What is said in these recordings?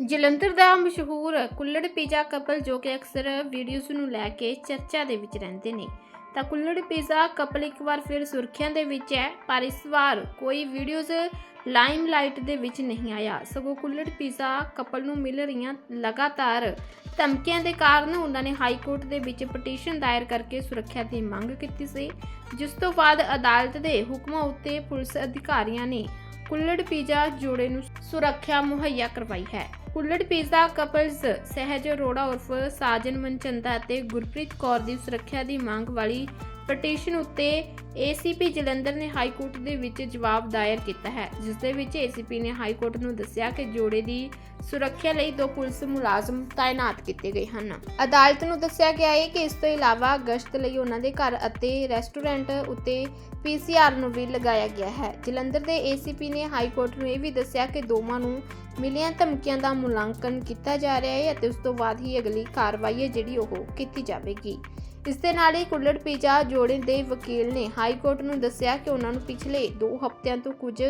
ਜਲੰਧਰ ਦਾ ਮਸ਼ਹੂਰ ਕੁੱਲੜ pizza couple ਜੋ ਕਿ ਅਕਸਰ ਵੀਡੀਓਜ਼ ਨੂੰ ਲੈ ਕੇ ਚਰਚਾ ਦੇ ਵਿੱਚ ਰਹਿੰਦੇ ਨੇ। ਤਾਂ ਕੁੱਲੜ ਪੀਜ਼ਾ ਕਪਲ ਇੱਕ ਵਾਰ ਫਿਰ ਸੁਰਖੀਆਂ ਦੇ ਵਿੱਚ ਹੈ, ਪਰ ਇਸ ਵਾਰ ਕੋਈ ਵੀਡੀਓਜ਼ ਲਾਈਮ ਲਾਈਟ ਦੇ ਵਿੱਚ ਨਹੀਂ ਆਇਆ। ਸਗੋਂ ਕੁੱਲੜ ਪੀਜ਼ਾ ਕਪਲ ਨੂੰ ਮਿਲ ਰਹੀਆਂ ਲਗਾਤਾਰ ਧਮਕੀਆਂ ਦੇ ਕਾਰਨ ਉਹਨਾਂ ਨੇ ਹਾਈ ਕੋਰਟ ਦੇ ਵਿੱਚ ਪਟੀਸ਼ਨ ਦਾਇਰ ਕਰਕੇ ਸੁਰੱਖਿਆ ਦੀ ਮੰਗ ਕੀਤੀ ਸੀ, ਜਿਸ ਤੋਂ ਬਾਅਦ ਅਦਾਲਤ ਦੇ ਹੁਕਮਾਂ ਉੱਤੇ ਪੁਲਿਸ ਅਧਿਕਾਰੀਆਂ ਨੇ ਕੁੱਲੜ ਪੀਜ਼ਾ ਜੋੜੇ ਨੂੰ ਸੁਰੱਖਿਆ ਮੁਹੱਈਆ ਕਰਵਾਈ ਹੈ। ਕੁੱਲੜ ਪੀਜ਼ਾ ਕਪਲਸ ਸਹਿਜ ਅਰੋੜਾ ਉਰਫ ਸਾਜਨ ਮਨਚੰਦਾ ਅਤੇ ਗੁਰਪ੍ਰੀਤ ਕੌਰ ਦੀ ਸੁਰੱਖਿਆ ਦੀ ਮੰਗ ਵਾਲੀ ਪਟੀਸ਼ਨ ਉੱਤੇ ਏਸੀਪੀ ਜਲੰਧਰ ਨੇ ਹਾਈ ਕੋਰਟ ਦੇ ਵਿੱਚ ਜਵਾਬ ਦਾਇਰ ਕੀਤਾ ਹੈ, ਜਿਸ ਦੇ ਵਿੱਚ ਏਸੀਪੀ ਨੇ ਹਾਈ ਕੋਰਟ ਨੂੰ ਦੱਸਿਆ ਕਿ ਜੋੜੇ ਦੀ ਸੁਰੱਖਿਆ ਲਈ ਦੋ ਪੁਲਿਸ ਮੁਲਾਜ਼ਮ ਤਾਇਨਾਤ ਕੀਤੇ ਗਏ ਹਨ। ਅਦਾਲਤ ਨੂੰ ਦੱਸਿਆ ਗਿਆ ਹੈ ਕਿ ਇਸ ਤੋਂ ਇਲਾਵਾ ਗਸ਼ਤ ਲਈ ਉਹਨਾਂ ਦੇ ਘਰ ਅਤੇ ਰੈਸਟੋਰੈਂਟ ਉੱਤੇ ਪੀਸੀਆਰ ਨੂੰ ਵੀ ਲਗਾਇਆ ਗਿਆ ਹੈ। ਜਲੰਧਰ ਦੇ ਏਸੀਪੀ ਨੇ ਹਾਈ ਕੋਰਟ ਨੂੰ ਇਹ ਵੀ ਦੱਸਿਆ ਕਿ ਦੋਵਾਂ ਨੂੰ ਮਿਲੀਆਂ ਧਮਕੀਆਂ ਦਾ ਮੁਲਾਂਕਣ ਕੀਤਾ ਜਾ ਰਿਹਾ ਹੈ ਅਤੇ ਉਸ ਤੋਂ ਬਾਅਦ ਹੀ ਅਗਲੀ ਕਾਰਵਾਈ ਹੈ ਜਿਹੜੀ ਉਹ ਕੀਤੀ ਜਾਵੇਗੀ। ਇਸ ਦੇ ਨਾਲ ਹੀ ਕੁੱਲੜ ਪੀਜ਼ਾ ਜੋੜੇ ਦੇ ਵਕੀਲ ਨੇ ਹਾਈ ਕੋਰਟ ਨੂੰ ਦੱਸਿਆ ਕਿ ਉਹਨਾਂ ਨੂੰ ਪਿਛਲੇ 2 ਹਫ਼ਤਿਆਂ ਤੋਂ ਕੁਝ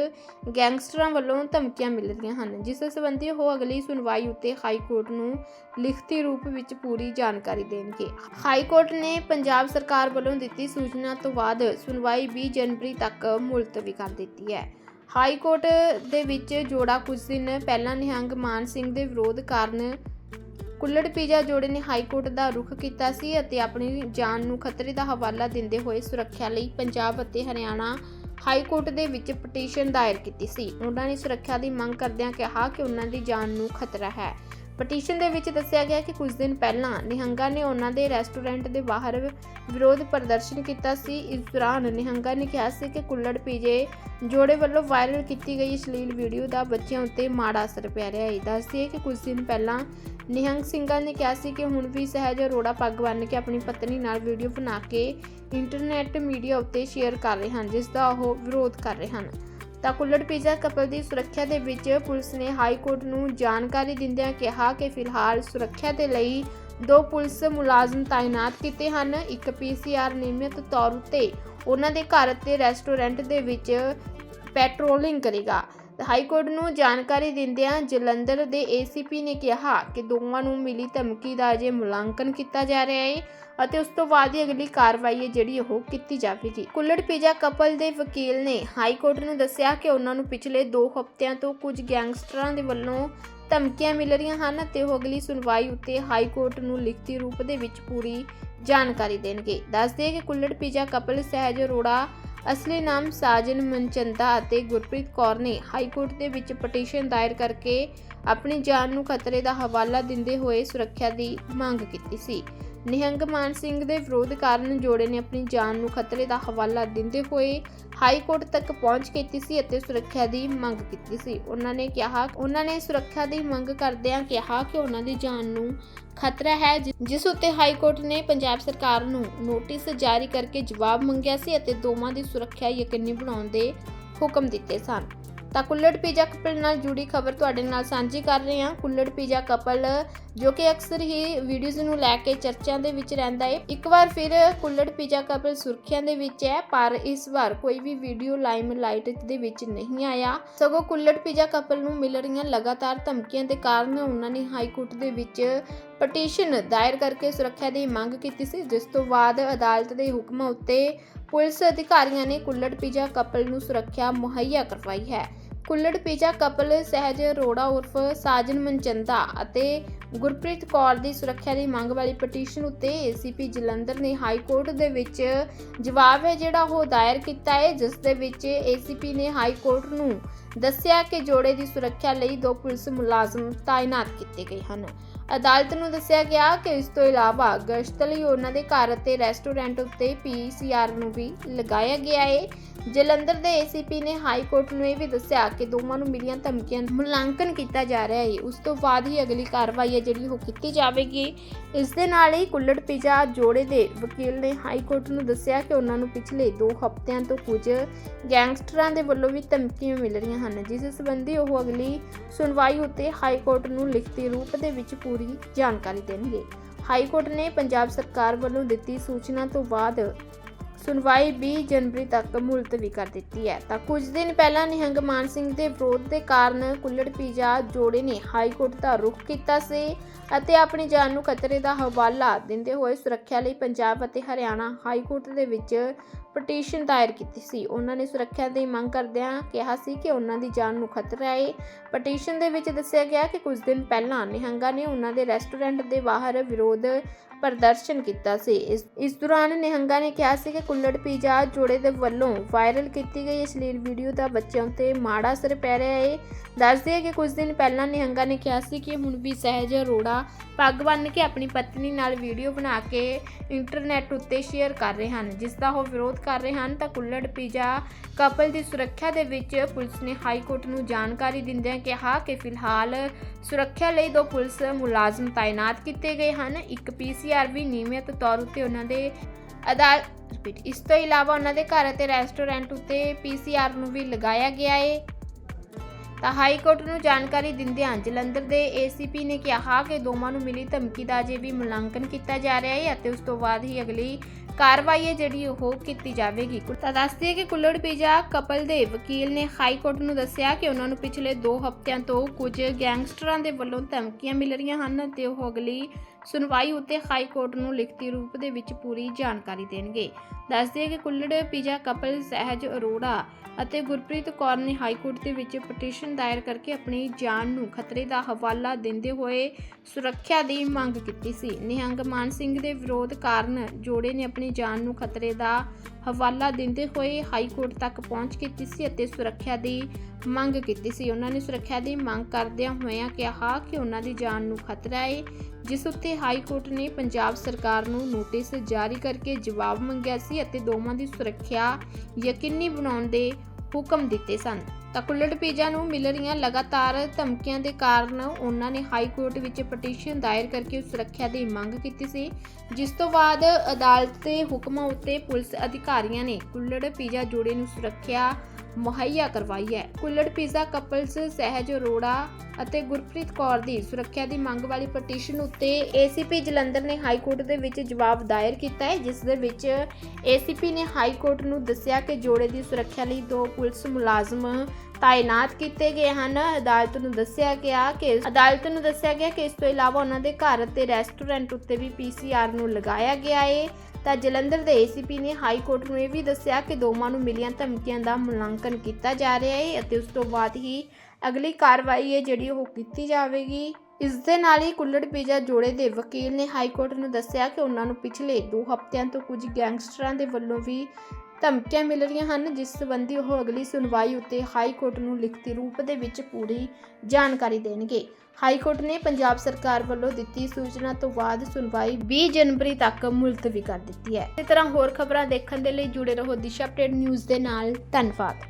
ਗੈਂਗਸਟਰਾਂ ਵੱਲੋਂ ਧਮਕੀਆਂ ਮਿਲ ਰਹੀਆਂ ਹਨ, ਜਿਸ ਸੰਬੰਧੀ ਉਹ ਅਗਲੀ ਸੁਣਵਾਈ ਉੱਤੇ ਹਾਈ ਕੋਰਟ ਨੂੰ ਲਿਖਤੀ ਰੂਪ ਵਿੱਚ ਪੂਰੀ ਜਾਣਕਾਰੀ ਦੇਣਗੇ। ਹਾਈ ਕੋਰਟ ਨੇ ਪੰਜਾਬ ਸਰਕਾਰ ਵੱਲੋਂ ਦਿੱਤੀ ਸੂਚਨਾ ਤੋਂ ਬਾਅਦ ਸੁਣਵਾਈ 20 ਜਨਵਰੀ ਤੱਕ ਮੁਲਤਵੀ ਕਰ ਦਿੱਤੀ ਹੈ। ਹਾਈ ਕੋਰਟ ਦੇ ਵਿੱਚ ਜੋੜਾ ਕੁਝ ਦਿਨ ਪਹਿਲਾਂ ਨਿਹੰਗ ਮਾਨ ਸਿੰਘ ਦੇ ਵਿਰੋਧ ਕਾਰਨ ਕੁੱਲੜ ਪੀਜ਼ਾ ਜੋੜੇ ਨੇ ਹਾਈ ਕੋਰਟ ਦਾ ਰੁਖ ਕੀਤਾ ਸੀ ਅਤੇ ਆਪਣੀ ਜਾਨ ਨੂੰ ਖਤਰੇ ਦਾ ਹਵਾਲਾ ਦਿੰਦੇ ਹੋਏ ਸੁਰੱਖਿਆ ਲਈ ਪੰਜਾਬ ਅਤੇ ਹਰਿਆਣਾ ਹਾਈ ਕੋਰਟ ਦੇ ਵਿੱਚ ਪਟੀਸ਼ਨ ਦਾਇਰ ਕੀਤੀ ਸੀ। ਉਹਨਾਂ ਨੇ ਸੁਰੱਖਿਆ ਦੀ ਮੰਗ ਕਰਦਿਆਂ ਕਿਹਾ ਕਿ ਉਹਨਾਂ ਦੀ ਜਾਨ ਨੂੰ ਖਤਰਾ ਹੈ। ਪਟੀਸ਼ਨ ਦੇ ਵਿੱਚ ਦੱਸਿਆ ਗਿਆ ਕਿ ਕੁਝ ਦਿਨ ਪਹਿਲਾਂ ਨਿਹੰਗਾ ਨੇ ਉਹਨਾਂ ਦੇ ਰੈਸਟੋਰੈਂਟ ਦੇ ਬਾਹਰ ਵਿਰੋਧ ਪ੍ਰਦਰਸ਼ਨ ਕੀਤਾ ਸੀ। ਇਸ ਦੌਰਾਨ ਨਿਹੰਗਾ ਨੇ ਕਿਹਾ ਸੀ ਕਿ ਕੁੱਲੜ ਪੀਜੇ ਜੋੜੇ ਵੱਲੋਂ ਵਾਇਰਲ ਕੀਤੀ ਗਈ ਅਸ਼ਲੀਲ ਵੀਡੀਓ ਦਾ ਬੱਚਿਆਂ ਉੱਤੇ ਮਾੜਾ ਅਸਰ ਪੈ ਰਿਹਾ ਹੈ। ਦੱਸਦੀ ਹੈ ਕਿ ਕੁਝ ਦਿਨ ਪਹਿਲਾਂ ਨਿਹੰਗ ਸਿੰਘਾਂ ਨੇ ਕਿਹਾ ਸੀ ਕਿ ਹੁਣ ਵੀ ਸਹਿਜ ਅਰੋੜਾ ਪੱਗ ਬੰਨ੍ਹ ਕੇ ਆਪਣੀ ਪਤਨੀ ਨਾਲ ਵੀਡੀਓ ਬਣਾ ਕੇ ਇੰਟਰਨੈਟ ਮੀਡੀਆ ਉੱਤੇ ਸ਼ੇਅਰ ਕਰ ਰਹੇ ਹਨ, ਜਿਸ ਦਾ ਉਹ ਵਿਰੋਧ ਕਰ ਰਹੇ ਹਨ। ਤਾਂ ਕੁੱਲੜ ਪੀਜ਼ਾ ਕਪਲ ਦੀ ਸੁਰੱਖਿਆ ਦੇ ਵਿੱਚ ਪੁਲਿਸ ਨੇ ਹਾਈ ਕੋਰਟ ਨੂੰ ਜਾਣਕਾਰੀ ਦਿੰਦਿਆਂ ਕਿਹਾ ਕਿ ਫਿਲਹਾਲ ਸੁਰੱਖਿਆ ਦੇ ਲਈ ਦੋ ਪੁਲਿਸ ਮੁਲਾਜ਼ਮ ਤਾਇਨਾਤ ਕੀਤੇ ਹਨ। ਇੱਕ ਪੀਸੀਆਰ ਨਿਯਮਿਤ ਤੌਰ ਉੱਤੇ ਉਹਨਾਂ ਦੇ ਘਰ ਅਤੇ ਰੈਸਟੋਰੈਂਟ ਦੇ ਵਿੱਚ ਪੈਟਰੋਲਿੰਗ ਕਰੇਗਾ। ਹਾਈ ਕੋਰਟ ਨੂੰ ਜਾਣਕਾਰੀ ਦਿੰਦਿਆਂ ਜਲੰਧਰ ਦੇ ਏਸੀਪੀ ਨੇ ਕਿਹਾ ਕਿ ਦੋਵਾਂ ਨੂੰ ਮਿਲੀ ਧਮਕੀ ਦਾ ਅਜੇ ਮੁਲਾਂਕਣ ਕੀਤਾ ਜਾ ਰਿਹਾ ਹੈ ਅਤੇ ਉਸ ਤੋਂ ਬਾਅਦ ਹੀ ਅਗਲੀ ਕਾਰਵਾਈ ਹੈ ਜਿਹੜੀ ਉਹ ਕੀਤੀ ਜਾਵੇਗੀ। ਕੁੱਲੜ ਪੀਜ਼ਾ ਕਪਲ ਦੇ ਵਕੀਲ ਨੇ ਹਾਈ ਕੋਰਟ ਨੂੰ ਦੱਸਿਆ ਕਿ ਉਹਨਾਂ ਨੂੰ ਪਿਛਲੇ 2 ਹਫ਼ਤਿਆਂ ਤੋਂ ਕੁਝ ਗੈਂਗਸਟਰਾਂ ਦੇ ਵੱਲੋਂ ਧਮਕੀਆਂ ਮਿਲ ਰਹੀਆਂ ਹਨ ਅਤੇ ਉਹ ਅਗਲੀ ਸੁਣਵਾਈ ਉੱਤੇ ਹਾਈ ਕੋਰਟ ਨੂੰ ਲਿਖਤੀ ਰੂਪ ਦੇ ਵਿੱਚ ਪੂਰੀ ਜਾਣਕਾਰੀ ਦੇਣਗੇ। ਦੱਸਦੇ ਕਿ ਕੁੱਲੜ ਪੀਜ਼ਾ ਕਪਲ ਸਹਿਜ ਅਰੋੜਾ ਅਸਲੀ ਨਾਮ ਸਾਜਨ ਮਨਚੰਦਾ ਅਤੇ ਗੁਰਪ੍ਰੀਤ ਕੌਰ ਨੇ ਹਾਈ ਕੋਰਟ ਦੇ ਵਿੱਚ ਪਟੀਸ਼ਨ ਦਾਇਰ ਕਰਕੇ ਆਪਣੀ ਜਾਨ ਨੂੰ ਖਤਰੇ ਦਾ ਹਵਾਲਾ ਦਿੰਦੇ ਹੋਏ ਸੁਰੱਖਿਆ ਦੀ ਮੰਗ ਕੀਤੀ ਸੀ। ਨਿਹੰਗ ਮਾਨ ਸਿੰਘ ਦੇ ਵਿਰੋਧ ਕਾਰਨ ਜੋੜੇ ਨੇ ਆਪਣੀ ਜਾਨ ਨੂੰ ਖਤਰੇ ਦਾ ਹਵਾਲਾ ਦਿੰਦੇ ਹੋਏ ਹਾਈ ਕੋਰਟ ਤੱਕ ਪਹੁੰਚ ਕੀਤੀ ਸੀ ਅਤੇ ਸੁਰੱਖਿਆ ਦੀ ਮੰਗ ਕੀਤੀ ਸੀ। ਉਹਨਾਂ ਨੇ ਕਿਹਾ ਉਹਨਾਂ ਨੇ ਸੁਰੱਖਿਆ ਦੀ ਮੰਗ ਕਰਦਿਆਂ ਕਿਹਾ ਕਿ ਉਹਨਾਂ ਦੀ ਜਾਨ ਨੂੰ ਖਤਰਾ ਹੈ ਜਿਸ ਉੱਤੇ ਹਾਈ ਕੋਰਟ ਨੇ ਪੰਜਾਬ ਸਰਕਾਰ ਨੂੰ ਨੋਟਿਸ ਜਾਰੀ ਕਰਕੇ ਜਵਾਬ ਮੰਗਿਆ ਸੀ ਅਤੇ ਦੋਵਾਂ ਦੀ ਸੁਰੱਖਿਆ ਯਕੀਨੀ ਬਣਾਉਣ ਦੇ ਹੁਕਮ ਦਿੱਤੇ ਸਨ। ਤਾਂ ਕੁੱਲੜ ਪੀਜ਼ਾ ਕਪਲ ਨਾਲ ਜੁੜੀ ਖਬਰ ਤੁਹਾਡੇ ਨਾਲ ਸਾਂਝੀ ਕਰ ਰਹੇ ਹਾਂ। ਕੁੱਲੜ ਪੀਜ਼ਾ ਕਪਲ, ਜੋ ਕਿ ਅਕਸਰ ਹੀ ਵੀਡੀਓਜ਼ ਨੂੰ ਲੈ ਕੇ ਚਰਚਾ ਦੇ ਵਿੱਚ ਰਹਿੰਦਾ ਹੈ ਇੱਕ ਵਾਰ ਫਿਰ ਕੁੱਲੜ ਪੀਜ਼ਾ ਕਪਲ ਸੁਰਖੀਆਂ ਦੇ ਵਿੱਚ ਹੈ, ਪਰ ਇਸ ਵਾਰ ਕੋਈ ਵੀ ਵੀਡੀਓ ਲਾਈਮਲਾਈਟ ਦੇ ਵਿੱਚ ਨਹੀਂ ਆਇਆ। ਸਗੋਂ ਕੁੱਲੜ ਪੀਜ਼ਾ ਕਪਲ ਨੂੰ ਮਿਲ ਰਹੀਆਂ ਲਗਾਤਾਰ ਧਮਕੀਆਂ ਦੇ ਕਾਰਨ ਉਹਨਾਂ ਨੇ ਹਾਈ ਕੋਰਟ ਦੇ ਵਿੱਚ ਪਟੀਸ਼ਨ ਦਾਇਰ ਕਰਕੇ ਸੁਰੱਖਿਆ ਦੀ ਮੰਗ ਕੀਤੀ ਸੀ, ਜਿਸ ਤੋਂ ਬਾਅਦ ਅਦਾਲਤ ਦੇ ਹੁਕਮਾਂ ਉੱਤੇ ਪੁਲਿਸ ਅਧਿਕਾਰੀਆਂ ਨੇ ਕੁੱਲੜ ਪੀਜ਼ਾ ਕਪਲ ਨੂੰ ਸੁਰੱਖਿਆ ਮੁਹੱਈਆ ਕਰਵਾਈ ਹੈ। ਕੁੱਲੜ ਪੀਜ਼ਾ ਕਪਲ ਸਹਿਜ ਰੋੜਾ ਉਰਫ ਸਾਜਨ ਮਨਚੰਦਾ ਅਤੇ ਗੁਰਪ੍ਰੀਤ ਕੌਰ ਦੀ ਸੁਰੱਖਿਆ ਦੀ ਮੰਗ ਵਾਲੀ ਪਟੀਸ਼ਨ ਉੱਤੇ ਏਸੀਪੀ ਜਲੰਧਰ ਨੇ ਹਾਈ ਕੋਰਟ ਦੇ ਵਿੱਚ ਜਵਾਬ ਹੈ ਜਿਹੜਾ ਉਹ ਦਾਇਰ ਕੀਤਾ ਹੈ, ਜਿਸ ਦੇ ਵਿੱਚ ਏਸੀਪੀ ਨੇ ਹਾਈ ਕੋਰਟ ਨੂੰ ਦੱਸਿਆ ਕਿ ਜੋੜੇ ਦੀ ਸੁਰੱਖਿਆ ਲਈ ਦੋ ਪੁਲਿਸ ਮੁਲਾਜ਼ਮ ਤਾਇਨਾਤ ਕੀਤੇ ਗਏ ਹਨ। ਅਦਾਲਤ ਨੂੰ ਦੱਸਿਆ ਗਿਆ ਕਿ ਇਸ ਤੋਂ ਇਲਾਵਾ ਗਸ਼ਤ ਲਈ ਉਹਨਾਂ ਦੇ ਘਰ ਅਤੇ ਰੈਸਟੋਰੈਂਟ ਉੱਤੇ ਪੀਸੀਆਰ ਨੂੰ ਵੀ ਲਗਾਇਆ ਗਿਆ ਹੈ ਜਲੰਧਰ ਦੇ ਏਸੀਪੀ ਨੇ ਹਾਈ ਕੋਰਟ ਨੂੰ ਇਹ ਵੀ ਦੱਸਿਆ ਕਿ ਦੋਵਾਂ ਨੂੰ ਮਿਲੀਆਂ ਧਮਕੀਆਂ ਦਾ ਮੁਲਾਂਕਣ ਕੀਤਾ ਜਾ ਰਿਹਾ ਹੈ ਉਸ ਤੋਂ ਬਾਅਦ ਹੀ ਅਗਲੀ ਕਾਰਵਾਈ ਹੈ ਜਿਹੜੀ ਉਹ ਕੀਤੀ ਜਾਵੇਗੀ। ਇਸ ਦੇ ਨਾਲ ਹੀ ਕੁੱਲੜ ਪੀਜ਼ਾ ਜੋੜੇ ਦੇ ਵਕੀਲ ਨੇ ਹਾਈ ਕੋਰਟ ਨੂੰ ਦੱਸਿਆ ਕਿ ਉਹਨਾਂ ਨੂੰ ਪਿਛਲੇ 2 ਹਫ਼ਤਿਆਂ ਤੋਂ ਕੁਝ ਗੈਂਗਸਟਰਾਂ ਦੇ ਵੱਲੋਂ ਵੀ ਧਮਕੀਆਂ ਮਿਲ ਰਹੀਆਂ ਹਨ। ਜਿਸ ਸੰਬੰਧੀ ਉਹ ਅਗਲੀ ਸੁਣਵਾਈ ਉੱਤੇ ਹਾਈ ਕੋਰਟ ਨੂੰ ਲਿਖਤੀ ਰੂਪ ਦੇ ਵਿੱਚ ਪੂਰੀ ਜਾਣਕਾਰੀ ਦੇਣਗੇ। ਹਾਈ ਕੋਰਟ ਨੇ ਪੰਜਾਬ ਸਰਕਾਰ ਵੱਲੋਂ ਦਿੱਤੀ ਸੂਚਨਾ ਤੋਂ ਬਾਅਦ ਸੁਣਵਾਈ 20 ਜਨਵਰੀ ਤੱਕ ਮੁਲਤਵੀ ਕਰ ਦਿੱਤੀ ਹੈ। ਤਾਂ ਕੁਝ ਦਿਨ ਪਹਿਲਾਂ ਨਿਹੰਗ ਮਾਨ ਸਿੰਘ ਦੇ ਵਿਰੋਧ ਦੇ ਕਾਰਨ ਕੁੱਲੜ ਪੀਜਾ ਜੋੜੇ ਨੇ ਹਾਈ ਕੋਰਟ ਦਾ ਰੁਖ ਕੀਤਾ ਸੀ ਅਤੇ ਆਪਣੀ ਜਾਨ ਨੂੰ ਖਤਰੇ ਦਾ ਹਵਾਲਾ ਦਿੰਦੇ ਹੋਏ ਸੁਰੱਖਿਆ ਲਈ ਪੰਜਾਬ ਅਤੇ ਹਰਿਆਣਾ ਹਾਈ ਕੋਰਟ ਦੇ ਵਿੱਚ ਪਟੀਸ਼ਨ ਦਾਇਰ ਕੀਤੀ ਸੀ। ਉਹਨਾਂ ਨੇ ਸੁਰੱਖਿਆ ਦੀ ਮੰਗ ਕਰਦਿਆਂ ਕਿਹਾ ਸੀ ਕਿ ਉਹਨਾਂ ਦੀ ਜਾਨ ਨੂੰ ਖਤਰਾ ਹੈ ਪਟੀਸ਼ਨ ਦੇ ਵਿੱਚ ਦੱਸਿਆ ਗਿਆ ਕਿ ਕੁਝ ਦਿਨ ਪਹਿਲਾਂ ਨਿਹੰਗਾ ਨੇ ਉਹਨਾਂ ਦੇ ਰੈਸਟੋਰੈਂਟ ਦੇ ਬਾਹਰ ਵਿਰੋਧ ਪ੍ਰਦਰਸ਼ਨ ਕੀਤਾ ਸੀ। ਇਸ ਇਸ ਦੌਰਾਨ ਨਿਹੰਗਾ ਨੇ ਕਿਹਾ ਸੀ ਕਿ ਕੁੱਲੜ ਪੀਜਾ ਜੋੜੇ ਦੇ ਵੱਲੋਂ ਵਾਇਰਲ ਕੀਤੀ ਗਈ ਅਸ਼ਲੀਲ ਵੀਡੀਓ ਦਾ ਬੱਚਿਆਂ ਉੱਤੇ ਮਾੜਾ ਅਸਰ ਪੈ ਰਿਹਾ ਹੈ ਦੱਸਦੇ ਹੈ ਕਿ ਕੁਝ ਦਿਨ ਪਹਿਲਾਂ ਨਿਹੰਗਾ ਨੇ ਕਿਹਾ ਸੀ ਕਿ ਹੁਣ ਵੀ ਸਹਿਜ ਅਰੋੜਾ ਪੱਗ ਬੰਨ੍ਹ ਕੇ ਆਪਣੀ ਪਤਨੀ ਨਾਲ ਵੀਡੀਓ ਬਣਾ ਕੇ ਇੰਟਰਨੈਟ ਉੱਤੇ ਸ਼ੇਅਰ ਕਰ ਰਹੇ ਹਨ। ਜਿਸ ਦਾ ਉਹ ਵਿਰੋਧ ਕਰ ਰਹੇ ਹਨ ਤਾਂ ਕੁੱਲੜ ਪੀਜਾ ਕਪਲ ਦੀ ਸੁਰੱਖਿਆ ਦੇ ਵਿੱਚ ਪੁਲਿਸ ਨੇ ਹਾਈ ਕੋਰਟ ਨੂੰ ਜਾਣਕਾਰੀ ਦਿੰਦਿਆਂ ਕਿਹਾ ਕਿ ਫਿਲਹਾਲ ਸੁਰੱਖਿਆ ਲਈ ਦੋ ਪੁਲਿਸ ਮੁਲਾਜ਼ਮ ਤਾਇਨਾਤ ਕੀਤੇ ਗਏ ਹਨ। ਇੱਕ ਪੀਸੀਆਰ ਵੀ ਨਿਯਮਿਤ ਤੌਰ ਉੱਤੇ ਉਹਨਾਂ ਦੇ ਅਦਾਲਤ ਰਿਪੀਟ, ਇਸ ਤੋਂ ਇਲਾਵਾ ਉਹਨਾਂ ਦੇ ਘਰ ਅਤੇ ਰੈਸਟੋਰੈਂਟ ਉੱਤੇ ਪੀਸੀਆਰ ਨੂੰ ਵੀ ਲਗਾਇਆ ਗਿਆ ਹੈ ਤਾਂ ਹਾਈ ਕੋਰਟ ਨੂੰ ਜਾਣਕਾਰੀ ਦਿੰਦਿਆਂ ਜਲੰਧਰ ਦੇ ਏਸੀਪੀ ਨੇ ਕਿਹਾ ਕਿ ਦੋਵਾਂ ਨੂੰ ਮਿਲੀ ਧਮਕੀ ਦਾ ਅਜੇ ਵੀ ਮੁਲਾਂਕਣ ਕੀਤਾ ਜਾ ਰਿਹਾ ਹੈ ਅਤੇ ਉਸ ਤੋਂ ਬਾਅਦ ਹੀ ਅਗਲੀ ਕਾਰਵਾਈ ਹੈ ਜਿਹੜੀ ਉਹ ਕੀਤੀ ਜਾਵੇਗੀ। ਤਾਂ ਦੱਸਦੀ ਹੈ ਕਿ ਕੁੱਲੜ ਪੀਜਾ ਕਪਲ ਦੇ ਵਕੀਲ ਨੇ ਹਾਈ ਕੋਰਟ ਨੂੰ ਦੱਸਿਆ ਕਿ ਉਹਨਾਂ ਨੂੰ ਪਿਛਲੇ 2 ਹਫ਼ਤਿਆਂ ਤੋਂ ਕੁਝ ਗੈਂਗਸਟਰਾਂ ਦੇ ਵੱਲੋਂ ਧਮਕੀਆਂ ਮਿਲ ਰਹੀਆਂ ਹਨ ਤੇ ਉਹ ਅਗਲੀ ਸੁਣਵਾਈ ਉੱਤੇ ਹਾਈ ਕੋਰਟ ਨੂੰ ਲਿਖਤੀ ਰੂਪ ਦੇ ਵਿੱਚ ਪੂਰੀ ਜਾਣਕਾਰੀ ਦੇਣਗੇ। ਦੱਸਦੇ ਕਿ ਕੁੱਲੜ ਪੀਜਾ ਕਪਲ ਸਹਿਜ ਅਰੋੜਾ ਅਤੇ ਗੁਰਪ੍ਰੀਤ ਕੌਰ ਨੇ ਹਾਈ ਕੋਰਟ ਦੇ ਵਿੱਚ ਪਟੀਸ਼ਨ ਦਾਇਰ ਕਰਕੇ ਆਪਣੀ ਜਾਨ ਨੂੰ ਖਤਰੇ ਦਾ ਹਵਾਲਾ ਦਿੰਦੇ ਹੋਏ ਸੁਰੱਖਿਆ ਦੀ ਮੰਗ ਕੀਤੀ ਸੀ। ਨਿਹੰਗ ਮਾਨ ਸਿੰਘ ਦੇ ਵਿਰੋਧ ਕਾਰਨ ਜੋੜੇ ਨੇ ਆਪਣੀ ਜਾਨ ਨੂੰ ਖਤਰੇ ਦਾ ਹਵਾਲਾ ਦਿੰਦੇ ਹੋਏ ਹਾਈ ਕੋਰਟ ਤੱਕ ਪਹੁੰਚ ਕੀਤੀ ਸੀ ਅਤੇ ਸੁਰੱਖਿਆ ਦੀ ਮੰਗ ਕੀਤੀ ਸੀ। ਉਹਨਾਂ ਨੇ ਸੁਰੱਖਿਆ ਦੀ ਮੰਗ ਕਰਦਿਆਂ ਹੋਇਆਂ ਕਿਹਾ ਕਿ ਉਹਨਾਂ ਦੀ ਜਾਨ ਨੂੰ ਖਤਰਾ ਹੈ ਜਿਸ ਉੱਤੇ ਹਾਈ ਕੋਰਟ ਨੇ ਪੰਜਾਬ ਸਰਕਾਰ ਨੂੰ ਨੋਟਿਸ ਜਾਰੀ ਕਰਕੇ ਜਵਾਬ ਮੰਗਿਆ ਸੀ ਅਤੇ ਦੋਵਾਂ ਦੀ ਸੁਰੱਖਿਆ ਯਕੀਨੀ ਬਣਾਉਣ ਦੇ ਹੁਕਮ ਦਿੱਤੇ ਸਨ। ਤਾਂ ਕੁੱਲੜ ਪੀਜਾ ਨੂੰ ਮਿਲ ਰਹੀਆਂ ਲਗਾਤਾਰ ਧਮਕੀਆਂ ਦੇ ਕਾਰਨ ਉਹਨਾਂ ਨੇ ਹਾਈ ਕੋਰਟ ਵਿੱਚ ਪਟੀਸ਼ਨ ਦਾਇਰ ਕਰਕੇ ਸੁਰੱਖਿਆ ਦੀ ਮੰਗ ਕੀਤੀ ਸੀ, ਜਿਸ ਤੋਂ ਬਾਅਦ ਅਦਾਲਤ ਦੇ ਹੁਕਮਾਂ ਉੱਤੇ ਪੁਲਿਸ ਅਧਿਕਾਰੀਆਂ ਨੇ ਕੁੱਲੜ ਪੀਜਾ ਜੋੜੇ ਨੂੰ ਸੁਰੱਖਿਆ ਮੁਹੱਈਆ ਕਰਵਾਈ ਹੈ। ਕੁੱਲੜ ਪੀਜ਼ਾ ਕਪਲਸ, ਸਹਿਜ ਅਰੋੜਾ ਅਤੇ ਗੁਰਪ੍ਰੀਤ ਕੌਰ ਦੀ ਸੁਰੱਖਿਆ ਦੀ ਮੰਗ ਵਾਲੀ ਪਟੀਸ਼ਨ ਉੱਤੇ ਏਸੀਪੀ ਜਲੰਧਰ ਨੇ ਹਾਈ ਕੋਰਟ ਦੇ ਵਿੱਚ ਜਵਾਬ ਦਾਇਰ ਕੀਤਾ ਹੈ, ਜਿਸ ਦੇ ਵਿੱਚ ਏਸੀਪੀ ਨੇ ਹਾਈ ਕੋਰਟ ਨੂੰ ਦੱਸਿਆ ਕਿ ਜੋੜੇ ਦੀ ਸੁਰੱਖਿਆ ਲਈ ਦੋ ਪੁਲਿਸ ਮੁਲਾਜ਼ਮ ਤਾਇਨਾਤ ਕੀਤੇ ਗਏ ਹਨ। ਅਦਾਲਤ ਨੂੰ ਦੱਸਿਆ ਗਿਆ ਕਿ ਅਦਾਲਤ ਨੂੰ ਦੱਸਿਆ ਗਿਆ ਕਿ ਇਸ ਤੋਂ ਇਲਾਵਾ ਉਹਨਾਂ ਦੇ ਘਰ ਅਤੇ ਰੈਸਟੋਰੈਂਟ ਉੱਤੇ ਵੀ ਪੀਸੀਆਰ ਨੂੰ ਲਗਾਇਆ ਗਿਆ ਹੈ ਤਾਂ ਜਲੰਧਰ ਦੇ ਏਸੀਪੀ ਨੇ ਹਾਈ ਕੋਰਟ ਨੂੰ ਇਹ ਵੀ ਦੱਸਿਆ ਕਿ ਦੋਵਾਂ ਨੂੰ ਮਿਲੀਆਂ ਧਮਕੀਆਂ ਦਾ ਮੁਲਾਂਕਣ ਕੀਤਾ ਜਾ ਰਿਹਾ ਹੈ ਅਤੇ ਉਸ ਤੋਂ ਬਾਅਦ ਹੀ ਅਗਲੀ ਕਾਰਵਾਈ ਹੈ ਜਿਹੜੀ ਉਹ ਕੀਤੀ ਜਾਵੇਗੀ। ਇਸ ਦੇ ਨਾਲ ਹੀ ਕੁੱਲੜ ਪੀਜਾ ਜੋੜੇ ਦੇ ਵਕੀਲ ਨੇ ਹਾਈ ਕੋਰਟ ਨੂੰ ਦੱਸਿਆ ਕਿ ਉਹਨਾਂ ਨੂੰ ਪਿਛਲੇ 2 ਹਫ਼ਤਿਆਂ ਤੋਂ ਕੁਝ ਗੈਂਗਸਟਰਾਂ ਦੇ ਵੱਲੋਂ ਵੀ ਧਮਕੀਆਂ ਮਿਲ ਰਹੀਆਂ ਹਨ, ਜਿਸ ਸੰਬੰਧੀ ਉਹ ਅਗਲੀ ਸੁਣਵਾਈ ਉੱਤੇ ਹਾਈ ਕੋਰਟ ਨੂੰ ਲਿਖਤੀ ਰੂਪ ਦੇ ਵਿੱਚ ਪੂਰੀ ਜਾਣਕਾਰੀ ਦੇਣਗੇ। ਹਾਈ ਕੋਰਟ ਨੇ ਪੰਜਾਬ ਸਰਕਾਰ ਵੱਲੋਂ ਦਿੱਤੀ ਸੂਚਨਾ ਤੋਂ ਬਾਅਦ ਸੁਣਵਾਈ 20 ਜਨਵਰੀ ਤੱਕ ਮੁਲਤਵੀ ਕਰ ਦਿੱਤੀ ਹੈ। ਇਸੇ ਤਰ੍ਹਾਂ ਹੋਰ ਖਬਰਾਂ ਦੇਖਣ ਦੇ ਲਈ ਜੁੜੇ ਰਹੋ ਦਿਸ਼ਾ ਅਪਡੇਟ ਨਿਊਜ਼ ਦੇ ਨਾਲ। ਧੰਨਵਾਦ।